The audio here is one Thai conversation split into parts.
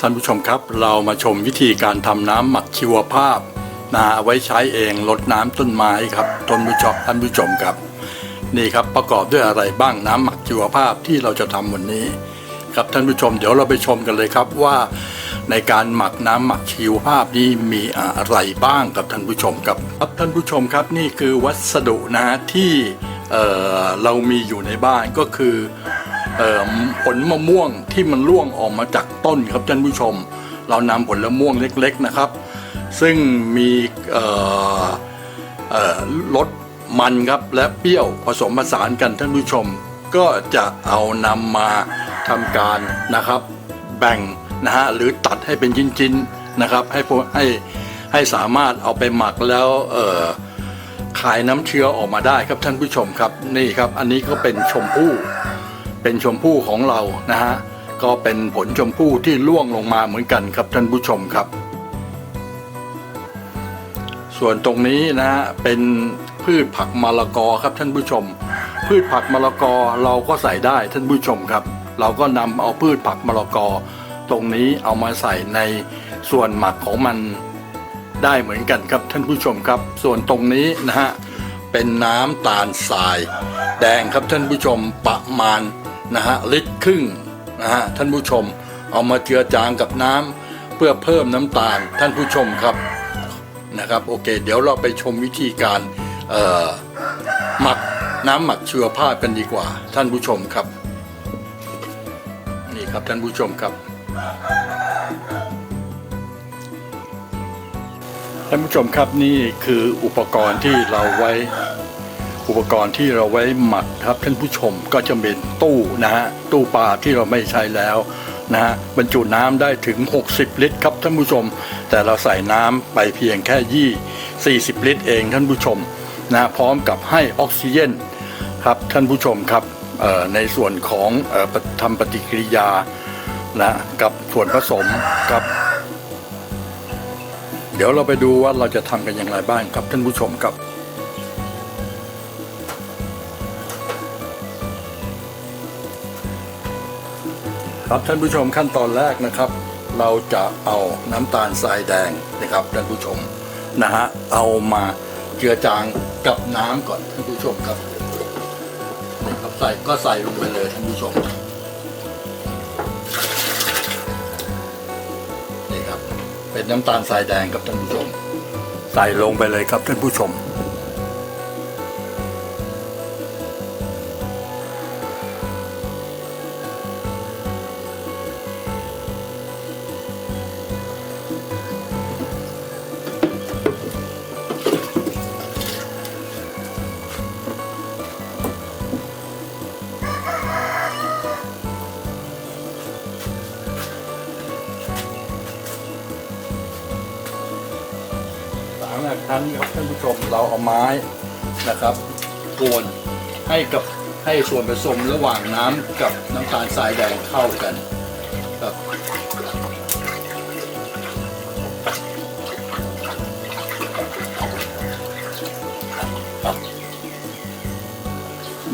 ท่านผู้ชมครับ เรามาชมวิธีการทำน้ำหมักชีวภาพนะเอาไว้ใช้เองลดน้ำต้นไม้ครับต้นผู้ชมท่านผู้ชมครับ นี่ครับประกอบด้วยอะไรบ้างน้ำหมักชีวภาพที่เราจะทำวันนี้ ครับท่านผู้ชมเดี๋ยวเราไปชมกันเลยครับว่า ในการหมักน้ำหมักชีวภาพนี้มีอะไรบ้างกับท่านผู้ชมครับครับท่านผู้ชมครับนี่คือวัสดุนะฮะที่เออเรามีอยู่ในบ้านก็คือ ผลมะม่วงที่มันร่วงออกมาจากต้นครับท่านผู้ชม เรานำผลมะม่วงเล็กๆนะครับ ซึ่งมีรสมันครับและเปรี้ยวผสมผสานกันท่านผู้ชม ก็จะเอานำมาทำการนะครับแบ่งนะฮะหรือตัดให้เป็นชิ้นๆนะครับ ให้ให้ให้สามารถเอาไปหมักแล้วขายน้ำเชื้อออกมาได้ครับท่านผู้ชมครับนี่ครับ อันนี้ก็เป็นชมพู่ เป็นชมพู่ของเรานะฮะก็เป็นผลชมพู่ที่ร่วงลงมาเหมือนกันครับท่านผู้ชมครับ ส่วนตรงนี้นะฮะเป็นพืชผักมะละกอครับท่านผู้ชม พืชผักมะละกอเราก็ใส่ได้ท่านผู้ชมครับ เราก็นำเอาพืชผักมะละกอ ตรงนี้เอามาใส่ในส่วนหมักของมันได้เหมือนกันครับท่านผู้ชมครับ ส่วนตรงนี้นะฮะเป็นน้ำตาลทราย แดงครับท่านผู้ชมประมาณ นะฮะลิตรครึ่งนะฮะท่านผู้ชมเอามาเจือจางกับน้ำเพื่อเพิ่มน้ำตาลท่านผู้ชมครับนะครับโอเค เดี๋ยวเราไปชมวิธีการหมักน้ำหมักชีวภาพกันดีกว่า ท่านผู้ชมครับ นี่ครับท่านผู้ชมครับท่านผู้ชมครับนี่คืออุปกรณ์ที่เราไว้ อุปกรณ์ที่เราไว้หมักครับท่านผู้ชมก็จะเป็นตู้นะฮะตู้ปลาที่เราไม่ใช้แล้วนะฮะบรรจุน้ำได้ถึง 60 ลิตรครับท่านผู้ชม แต่เราใส่น้ำไปเพียงแค่ยี่40 ลิตรเองท่านผู้ชมนะพร้อมกับให้ออกซิเจนครับท่านผู้ชมครับในส่วนของทำปฏิกิริยานะกับส่วนผสมกับ เดี๋ยวเราไปดูว่าเราจะทำกันอย่างไรบ้างครับท่านผู้ชมครับ ครับท่านผู้ชมขั้นตอนแรกนะครับ เราจะเอาน้ำตาลทรายแดงนะครับท่านผู้ชมนะฮะเอามาเจือจางกับน้ำก่อนท่านผู้ชมครับนี่ครับใส่ก็ใส่ลงไปเลยท่านผู้ชมนี่ครับเป็นน้ำตาลทรายแดงครับท่านผู้ชม ใส่ลงไปเลยครับท่านผู้ชม นะครับกวนให้กับให้ส่วนผสมระหว่างน้ำกับน้ำตาลทรายแดงเข้ากันครับ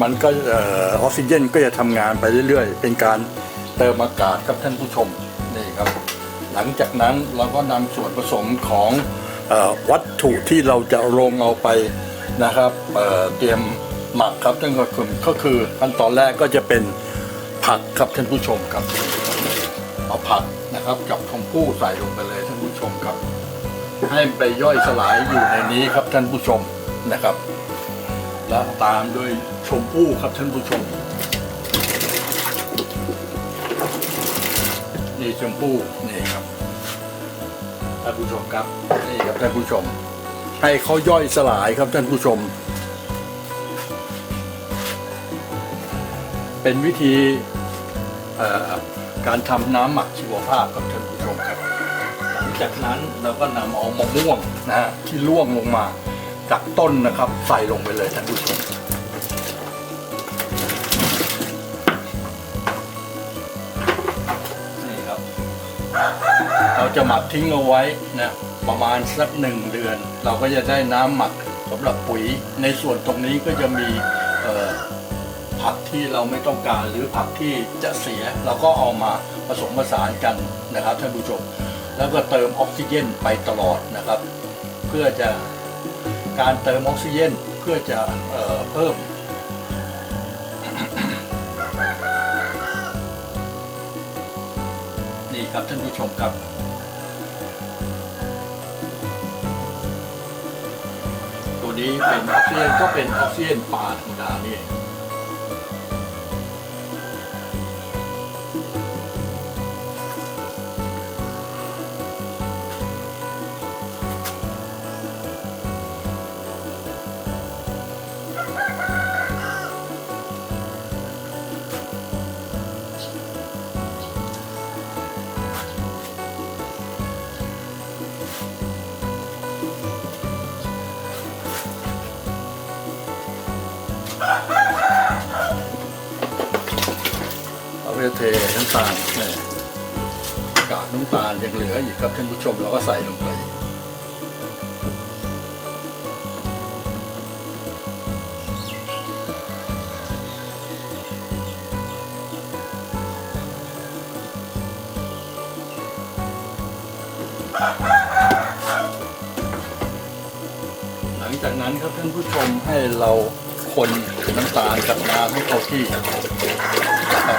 มันก็ออกซิเจนก็จะทำงานไปเรื่อยๆ เป็นการเติมอากาศครับท่านผู้ชมนี่ครับ หลังจากนั้นเราก็นำส่วนผสมของออวัตถุที่เราจะลงเอาไป นะครับเเตรียมหมักครับท่านก็คือก็คือขั้นตอนแรกก็จะเป็นผักครับท่านผู้ชมครับ เอาผักนะครับกับชมพู่ใส่ลงไปเลยท่านผู้ชมครับ ให้ไปย่อยสลายอยู่ในนี้ครับท่านผู้ชมนะครับ และตามด้วยชมพู่ครับท่านผู้ชม นี่ชมพู่นี่ครับท่านผู้ชมครับนี่ครับท่านผู้ชม ให้เขาย่อยสลายครับท่านผู้ชม เป็นวิธีการทำน้ำหมักชีวภาพครับท่านผู้ชมครับ หลังจากนั้นเราก็นำเอามะม่วงนะฮะที่ร่วงลงมาจากต้นนะครับ ใส่ลงไปเลยท่านผู้ชม เราจะหมักทิ้งเอาไว้นะประมาณสักหนึ่งเดือน เราก็จะได้น้ำหมักสำหรับปุ๋ย ในส่วนตรงนี้ก็จะมีผักที่เราไม่ต้องการหรือผักที่จะเสีย เราก็เอามาผสมผสานกันนะครับท่านผู้ชม แล้วก็เติมออกซิเจนไปตลอดนะครับ เพื่อจะการเติมออกซิเจนเพื่อจะเออเพิ่มนี่ครับท่านผู้ชมครับ นี้เป็นออกซิเจนก็เป็นออกซิเจนปลาธรรมดานี่เอง ก็จะเทน้ำตาลนี่กากน้ำตาลยังเหลืออยู่ครับท่านผู้ชมเราก็ใส่ลงไปหลังจากนั้นครับท่านผู้ชมให้เราคนน้ำตาลกับน้ำให้เข้าที่ ครั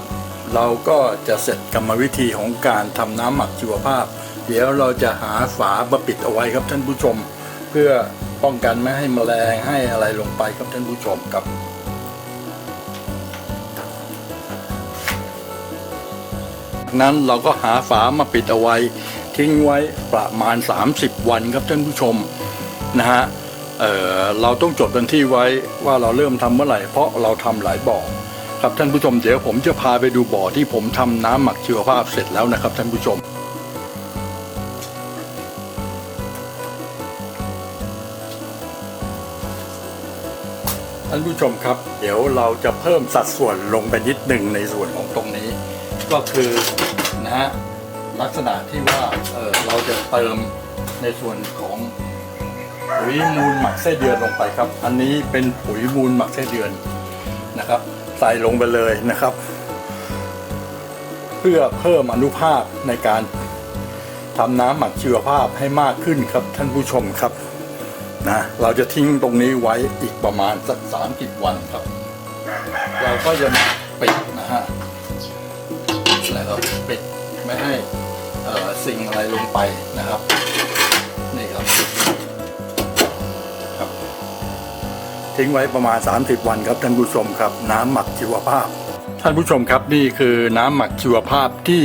บ เราก็จะเสร็จกรรมวิธีของการทำน้ำหมักชีวภาพ เดี๋ยวเราจะหาฝามาปิดเอาไว้ครับท่านผู้ชม เพื่อป้องกันไม่ให้แมลงให้อะไรลงไปครับท่านผู้ชมครับ นั้นเราก็หาฝามาปิดเอาไว้ ทิ้งไว้ประมาณ 30 วันครับท่านผู้ชมนะฮะเเราต้องจดบันที่ไว้ว่าเราเริ่มทำเมื่อไหร่เพราะเราทำหลายบ่อครับท่านผู้ชมเดี๋ยวผมจะพาไปดูบ่อที่ผมทำน้ำหมักชีวภาพเสร็จแล้วนะครับท่านผู้ชมท่านผู้ชมครับ เดี๋ยวเราจะเพิ่มสัดส่วนลงไปนิดหนึ่งในส่วนของตรงนี้ ก็คือ ฮะลักษณะที่ว่าเออเราจะเติมในส่วนของปุ๋ยมูลหมักไส้เดือนลงไปครับ อันนี้เป็นปุ๋ยมูลหมักไส้เดือนนะครับ ใส่ลงไปเลยนะครับ เพื่อเพิ่มอนุภาคในการทำน้ำหมักชีวภาพให้มากขึ้นครับท่านผู้ชมครับนะเราจะทิ้งตรงนี้ไว้อีกประมาณสักสามสิบวันครับ เราก็จะปิดนะฮะแล้วก็ปิด ไม่ให้เอ่อสิ่งอะไรลงไปนะครับ นี่ครับครับ ทิ้งไว้ประมาณ 30 วันครับท่านผู้ชมครับ น้ำหมักชีวภาพ ท่านผู้ชมครับนี่คือน้ำหมักชีวภาพที่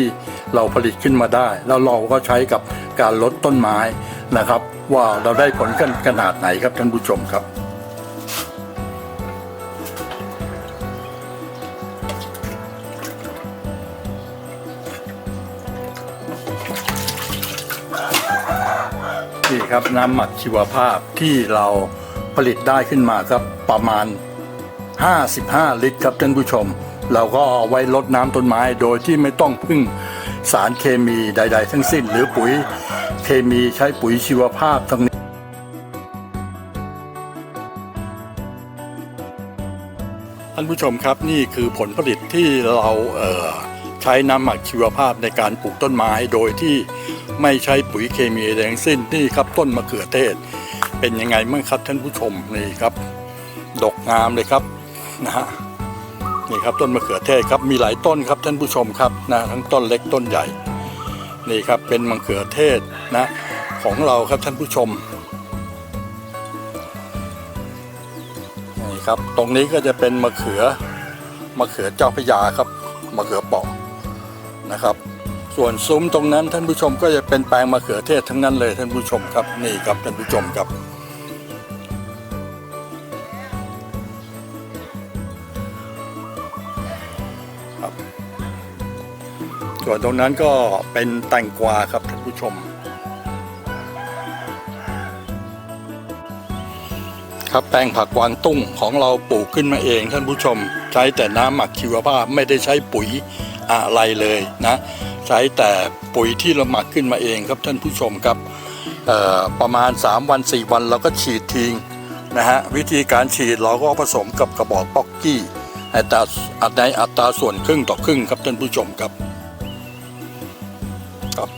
เราผลิตขึ้นมาได้ แล้วเราก็ใช้กับการลดต้นไม้นะครับ ว่าเราได้ผลกันขนาดไหนครับท่านผู้ชมครับ นะครับน้ำหมักชีวภาพที่เราผลิตได้ขึ้นมาครับประมาณ 55 ลิตรครับท่านผู้ชม เราก็เอาไว้ลดน้ำต้นไม้โดยที่ไม่ต้องพึ่งสารเคมีใด ๆ ทั้งสิ้น หรือปุ๋ยเคมีใช้ปุ๋ยชีวภาพทั้งนี้ท่านผู้ชมครับนี่คือผลผลิตที่เราเอ่อ ใช้น้ำหมักชีวภาพในการปลูกต้นไม้โดยที่ไม่ใช้ปุ๋ยเคมีใดทั้งสิ้นนี่ครับต้นมะเขือเทศ เป็นยังไงบ้างครับท่านผู้ชมนี่ครับ ดกงามเลยครับนะฮะนี่ครับต้นมะเขือเทศครับมีหลายต้นครับท่านผู้ชมครับนะทั้งต้นเล็กต้นใหญ่นี่ครับเป็นมะเขือเทศนะของเราครับท่านผู้ชมนี่ครับตรงนี้ก็จะเป็นมะเขือมะเขือเจ้าพยาครับมะเขือปอก นะครับ ส่วนซุ้มตรงนั้นท่านผู้ชมก็จะเป็นแปลงมะเขือเทศทั้งนั้นเลยท่านผู้ชมครับนี่ครับท่านผู้ชมครับครับ ส่วนตรงนั้นก็เป็นแตงกวาครับท่านผู้ชมครับแปลงผักกวางตุ้งของเราปลูกขึ้นมาเองท่านผู้ชม ใช้แต่น้ำหมักชีวภาพไม่ได้ใช้ปุ๋ย อะไรเลยนะใช้แต่ปุ๋ยที่เราหมักขึ้นมาเองครับท่านผู้ชมครับประมาณ 3 วัน 4 วันเราก็ฉีดทิ้งนะฮะวิธีการฉีดเราก็ผสมกับกระบอกป๊อกกี้อัตราในอัตราส่วนครึ่งต่อครึ่งครับท่านผู้ชมครับครับ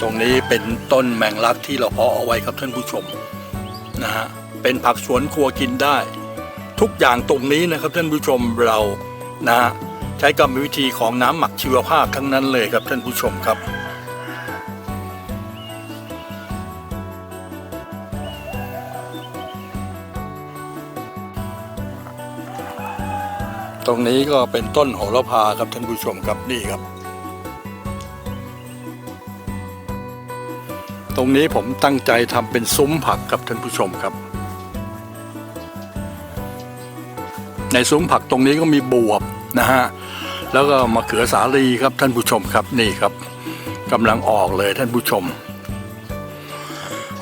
ตรงนี้เป็นต้นแมงลักที่เราเพาะเอาไว้ครับท่านผู้ชมนะฮะเป็นผักสวนครัวกินได้ ทุกอย่างตรงนี้นะครับท่านผู้ชมเรานะฮะ ใช้กรรมวิธีของน้ำหมักชีวภาพทั้งนั้นเลยครับท่านผู้ชมครับ ตรงนี้ก็เป็นต้นโหระพาครับท่านผู้ชมครับนี่ครับ ตรงนี้ผมตั้งใจทำเป็นซุ้มผักครับท่านผู้ชมครับในซุ้มผักตรงนี้ก็มีบวบนะฮะ แล้วก็มะเขือสาลีครับท่านผู้ชมครับนี่ครับกำลังออกเลยท่านผู้ชม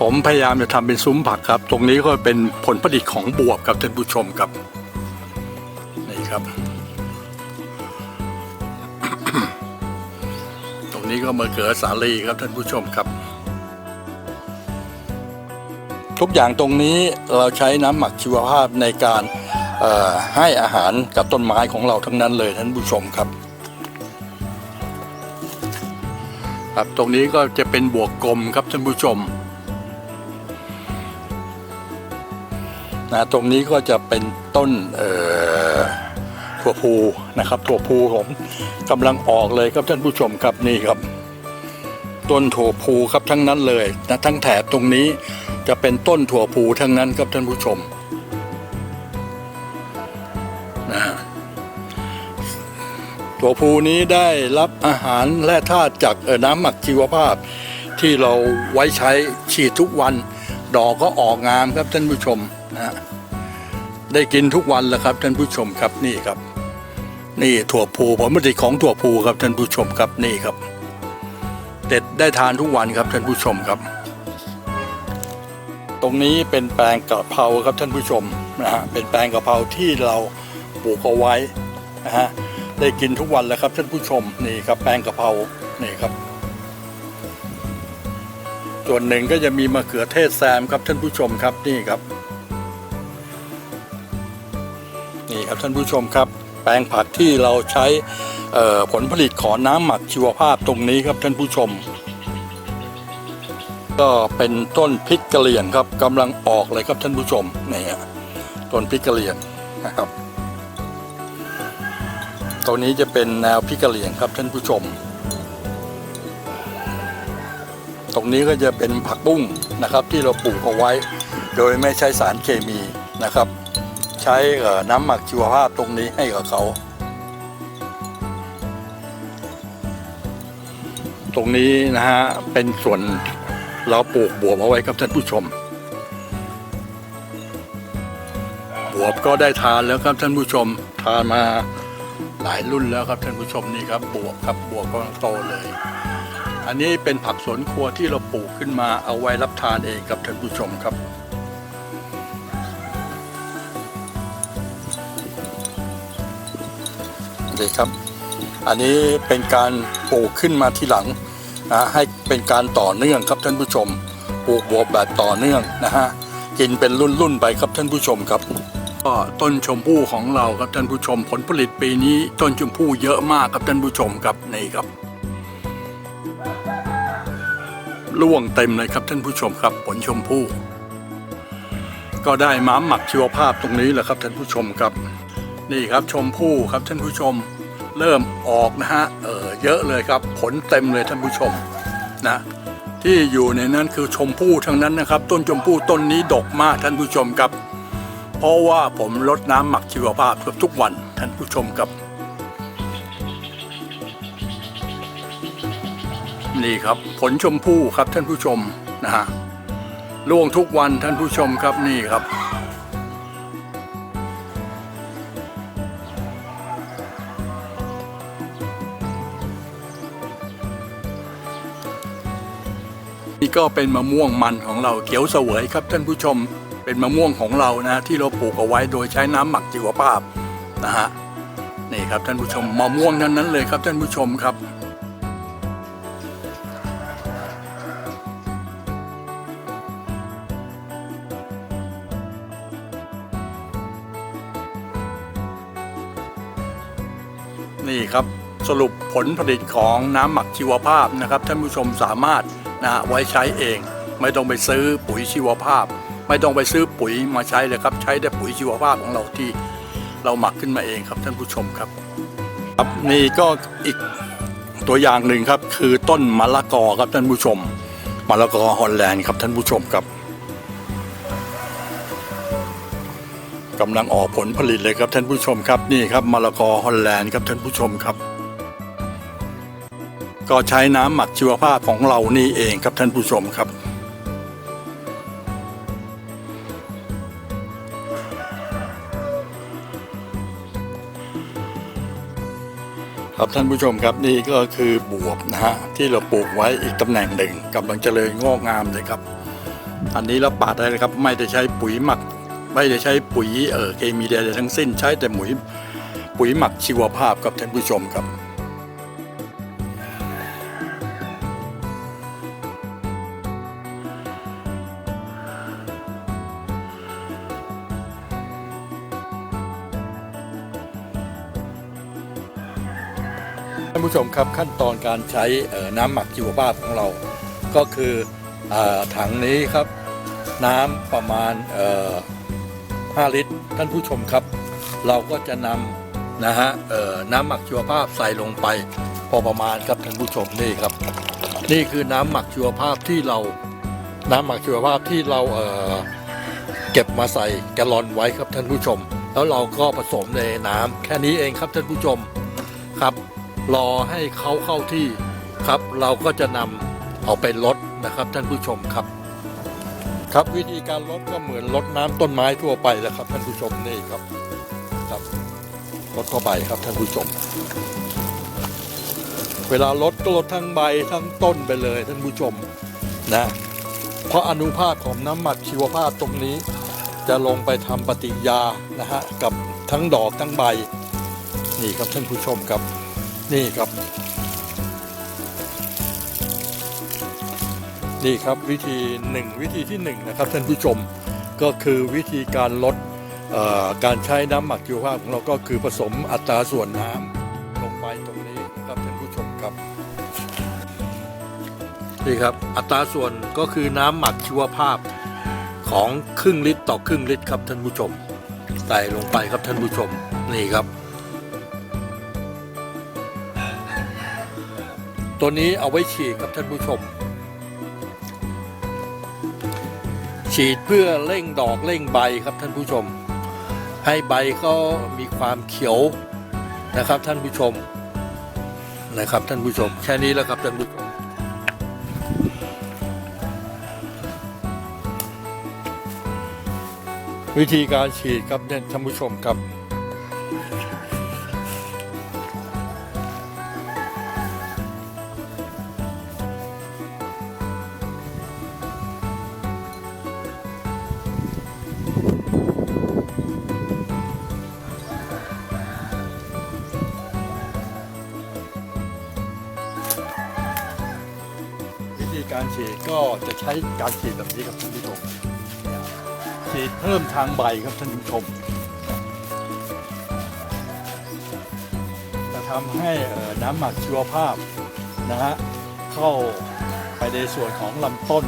ผมพยายามจะทำเป็นซุ้มผักครับ ตรงนี้ก็เป็นผลผลิตของบวบครับท่านผู้ชมครับนี่ครับ ตรงนี้ก็มะเขือสาลีครับท่านผู้ชมครับ ทุกอย่างตรงนี้เราใช้น้ำหมักชีวภาพในการ ให้อาหารกับต้นไม้ของเราทั้งนั้นเลยท่านผู้ชมครับ ครับตรงนี้ก็จะเป็นบวกกลมครับท่านผู้ชมนะตรงนี้ก็จะเป็นต้นถั่วพูนะครับถั่วพูผมกำลังออกเลยครับท่านผู้ชมครับนี่ครับ ต้นถั่วพูครับทั้งนั้นเลยนะทั้งแถบตรงนี้จะเป็นต้นถั่วพูทั้งนั้นครับท่านผู้ชม ถั่วพูนี้ได้รับอาหารและธาตุจากน้ำหมักชีวภาพ ที่เราไว้ใช้ฉีดทุกวัน ดอกก็ออกงามครับท่านผู้ชมนะฮะได้กินทุกวันแล้วครับท่านผู้ชมครับนี่ครับ นี่ถั่วพูผลผลิตของถั่วพูครับท่านผู้ชมครับนี่ครับเด็ดได้ทานทุกวันครับท่านผู้ชมครับ ตรงนี้เป็นแปลงกะเพราครับท่านผู้ชมนะฮะเป็นแปลงกะเพราที่เราปลูกเอาไว้นะฮะ ได้กินทุกวันแล้วครับท่านผู้ชมนี่ครับแปลงกะเพรานี่ครับ ส่วนหนึ่งก็จะมีมะเขือเทศแซมครับท่านผู้ชมครับนี่ครับ นี่ครับท่านผู้ชมครับ แปลงผักที่เราใช้ผลผลิตของน้ำหมักชีวภาพตรงนี้ครับท่านผู้ชม ก็เป็นต้นพริกกะเหรี่ยงครับกำลังออกเลยครับท่านผู้ชมนี่ต้นพริกกะเหรี่ยงนะครับ ตัวนี้จะเป็นแนวพิกะเหรี่ยงครับท่านผู้ชม ตรงนี้ก็จะเป็นผักบุ้งนะครับที่เราปลูกเอาไว้ โดยไม่ใช้สารเคมีนะครับ ใช้น้ำหมักชีวภาพตรงนี้ให้กับเขา ตรงนี้นะฮะเป็นส่วนเราปลูกบวบเอาไว้ครับท่านผู้ชมบวบก็ได้ทานแล้วครับท่านผู้ชมทานมา หลายรุ่นแล้วครับท่านผู้ชมนี่ครับบวบครับบวบก็โตเลย อันนี้เป็นผักสวนครัวที่เราปลูกขึ้นมาเอาไว้รับทานเองครับท่านผู้ชมครับดีครับ อันนี้เป็นการปลูกขึ้นมาทีหลังนะให้เป็นการต่อเนื่องครับท่านผู้ชม ปลูกบวบแบบต่อเนื่องนะฮะกินเป็นรุ่นๆไปครับท่านผู้ชมครับ ก็ต้นชมพู่ของเราครับท่านผู้ชมผลผลิตปีนี้ ต้นชมพู่เยอะมากครับท่านผู้ชมครับนี่ครับร่วงเต็มเลยครับท่านผู้ชมครับผลชมพู่ก็ได้ม้าหมักชีวภาพตรงนี้แหละครับท่านผู้ชมครับ นี่ครับชมพู่ครับท่านผู้ชมเริ่มออกนะฮะเออเยอะเลยครับ ผลเต็มเลยท่านผู้ชมนะที่อยู่ในนั้นคือชมพู่ทั้งนั้นนะครับ ต้นชมพู่ต้นนี้ดกมากท่านผู้ชมครับ เพราะว่าผมลดน้ำหมักชีวภาพเกือบทุกวันท่านผู้ชมครับ นี่ครับผลชมพู่ครับท่านผู้ชมนะฮะล่วงทุกวันท่านผู้ชมครับนี่ครับนี่ก็เป็นมะม่วงมันของเราเขียวเสวยครับท่านผู้ชม เป็นมะม่วงของเรานะที่เราปลูกเอาไว้โดยใช้น้ำหมักชีวภาพนะฮะนี่ครับท่านผู้ชมมะม่วงนั้นนั้นเลยครับท่านผู้ชมครับนี่ครับสรุปผลผลิตของน้ำหมักชีวภาพนะครับท่านผู้ชมสามารถนะไว้ใช้เอง ไม่ต้องไปซื้อปุ๋ยชีวภาพ ไม่ต้องไปซื้อปุ๋ยมาใช้เลยครับ ใช้แต่ปุ๋ยชีวภาพของเราที่เราหมักขึ้นมาเองครับท่านผู้ชมครับ ครับนี่ก็อีกตัวอย่างหนึ่งครับ คือต้นมะละกอครับท่านผู้ชมมะละกอฮอลแลนด์ครับท่านผู้ชมครับกำลังออกผลผลิตเลยครับท่านผู้ชมครับนี่ครับมะละกอฮอลแลนด์ครับท่านผู้ชมครับ ก็ใช้น้ำหมักชีวภาพของเรานี่เองครับท่านผู้ชมครับ ครับท่านผู้ชมครับนี่ก็คือบวบนะฮะที่เราปลูกไว้อีกตำแหน่งหนึ่งกำลังเจริญงอกงามเลยครับ อันนี้เราปาดได้เลยครับ ไม่ได้ใช้ปุ๋ยหมัก ไม่ได้ใช้ปุ๋ยเออเคมีใดๆทั้งสิ้นใช้แต่ปุ๋ยปุ๋ยหมักชีวภาพครับท่านผู้ชมครับ ผู้ชมครับขั้นตอนการใช้น้ำหมักชีวภาพของเรา ก็คืออถังนี้ครับ น้ำประมาณ 5 ลิตร ท่านผู้ชมครับ เราก็จะนำนะฮะน้ำหมักชีวภาพใส่ลงไปพอประมาณครับท่านผู้ชมนี่ครับ นี่คือน้ำหมักชีวภาพที่เราน้ำหมักชีวภาพที่เราเเก็บมาใส่แกลลอนไว้ครับท่านผู้ชม แล้วเราก็ผสมในน้ำแค่นี้เองครับท่านผู้ชมครับ รอให้เขาเข้าที่ครับ เราก็จะนำเอาไปลดนะครับท่านผู้ชมครับ ครับวิธีการลดก็เหมือนลดน้ำต้นไม้ทั่วไปแหละครับ ท่านผู้ชมนี่ครับครับลดเข้าไปครับท่านผู้ชม เวลาลดก็ลดทั้งใบทั้งต้นไปเลยท่านผู้ชมนะเพราะอนุภาคของน้ำหมักชีวภาพตรงนี้ จะลงไปทำปฏิยานะฮะกับทั้งดอกทั้งใบ นี่ครับท่านผู้ชมครับ นี่ครับ นี่ครับวิธีหนึ่งวิธีที่หนึ่งนะครับท่านผู้ชมก็คือวิธีการลดการใช้น้ำหมักชีวภาพของเราก็คือผสมอัตราส่วนน้ำลงไปตรงนี้นะครับท่านผู้ชมครับนี่ครับอัตราส่วนก็คือน้ำหมักชีวภาพของครึ่งลิตรต่อครึ่งลิตรครับท่านผู้ชมใส่ลงไปครับท่านผู้ชมนี่ครับ ตัวนี้เอาไว้ฉีดครับท่านผู้ชม ฉีดเพื่อเร่งดอกเร่งใบครับท่านผู้ชม ให้ใบเขามีความเขียวนะครับท่านผู้ชมนะครับท่านผู้ชม แค่นี้แล้วครับท่านผู้ชมวิธีการฉีดครับเนี่ยท่านผู้ชมครับ ช้การฉีดแบบนี้ครับท่านผู้ชมฉีดเพิ่มทางใบครับท่านผู้ชมจะทำให้น้ำหมักชีวภาพนะฮะเข้าไปในส่วนของลำต้น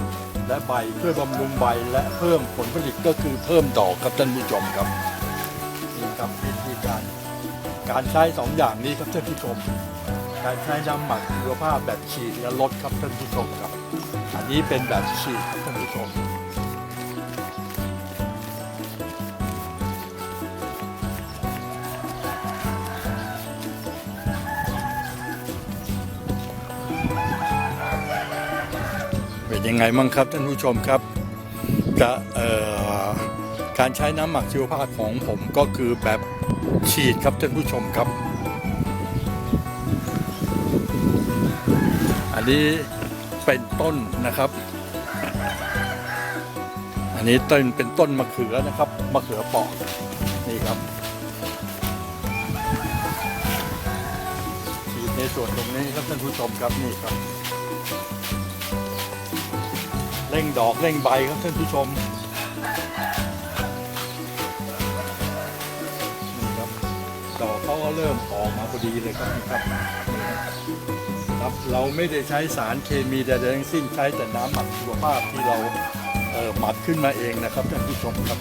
และใบเพื่อบำรุงใบและเพิ่มผลผลิตก็คือเพิ่มดอกครับท่านผู้ชมครับนี่ครับวิธีการ การใช้สองอย่างนี้ครับท่านผู้ชมการใช้น้ำหมักชีวภาพแบบฉีดและลดครับท่านผู้ชมครับ อันนี้เป็นแบบฉีดครับท่านผู้ชมเป็นยังไงมั่งครับท่านผู้ชมครับจะเอ่อการใช้น้ำหมักชีวภาพของผมก็คือแบบฉีดครับท่านผู้ชมครับ อันนี้ เป็นต้นนะครับ อันนี้ต้นเป็นต้นมะเขือนะครับมะเขือปอกนี่ครับฉีดในส่วนตรงนี้ครับท่านผู้ชมครับนี่ครับเร่งดอกเร่งใบครับท่านผู้ชมนี่ครับดอกเขาก็เริ่มออกมาพอดีเลยครับนี่ครับนี่ ครับเราไม่ได้ใช้สารเคมีใดๆทั้งสิ้นใช้แต่น้ำหมักชีวภาพที่เราเออหมักขึ้นมาเองนะครับท่านผู้ชมครับ